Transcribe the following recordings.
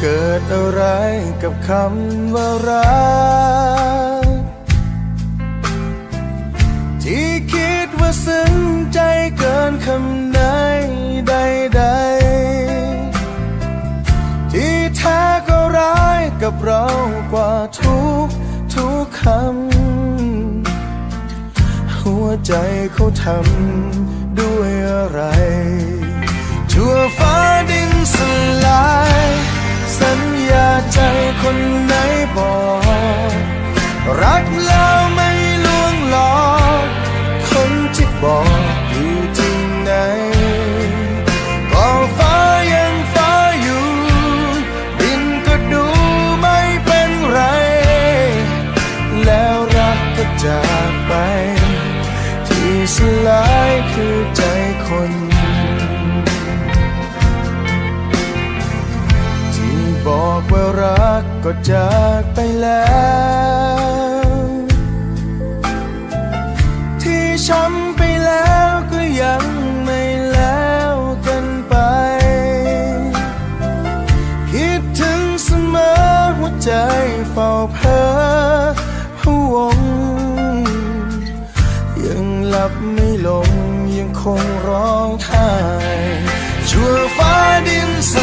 เกิดอะไรกับคำว่ารัก ที่คิดว่าซึ้งใจเกินคำไหนใดๆ ที่แท้ก็ร้ายกับเรากว่าทุกทุกคำ หัวใจเขาทำด้วยอะไรชั่วฟ้าดินสลาย สัญญาใจคนไหนบอก รักแล้ว ก็จากไปแล้ว ที่ช้ำไปแล้วก็ยังไม่แล้วกันไป คิดถึงเสมอหัวใจเฝ้าเพ้อพวง ยังหลับไม่ลงยังคงร้องไห้ชั่วฟ้าดินส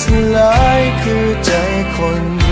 สลายคือใจคน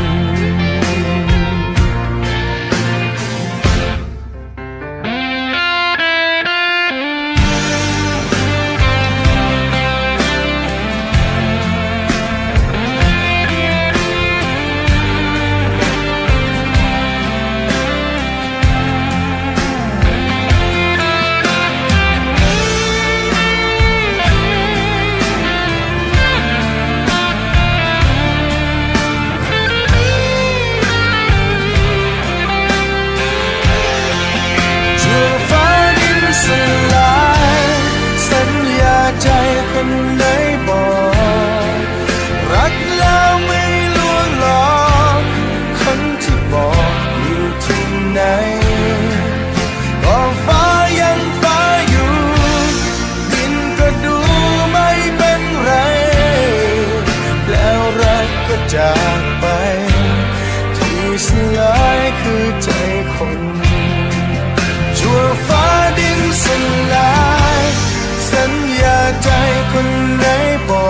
ใจคนไหนบอ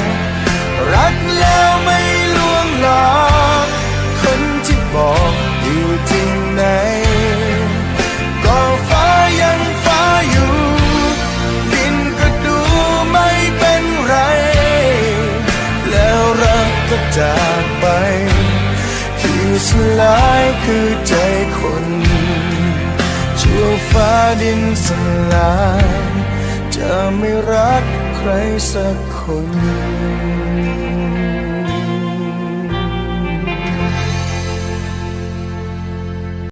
กรักแล้วไม่ลวงหลอกคนที่บอกอยู่ที่ไหนก็ฟ้ายังฟ้าอยู่ดินก็ดูไม่เป็นไร แล้วรักก็จากไปที่สลายคือใจคนชั่วฟ้าดินสลาย จะไม่รักใครสักคน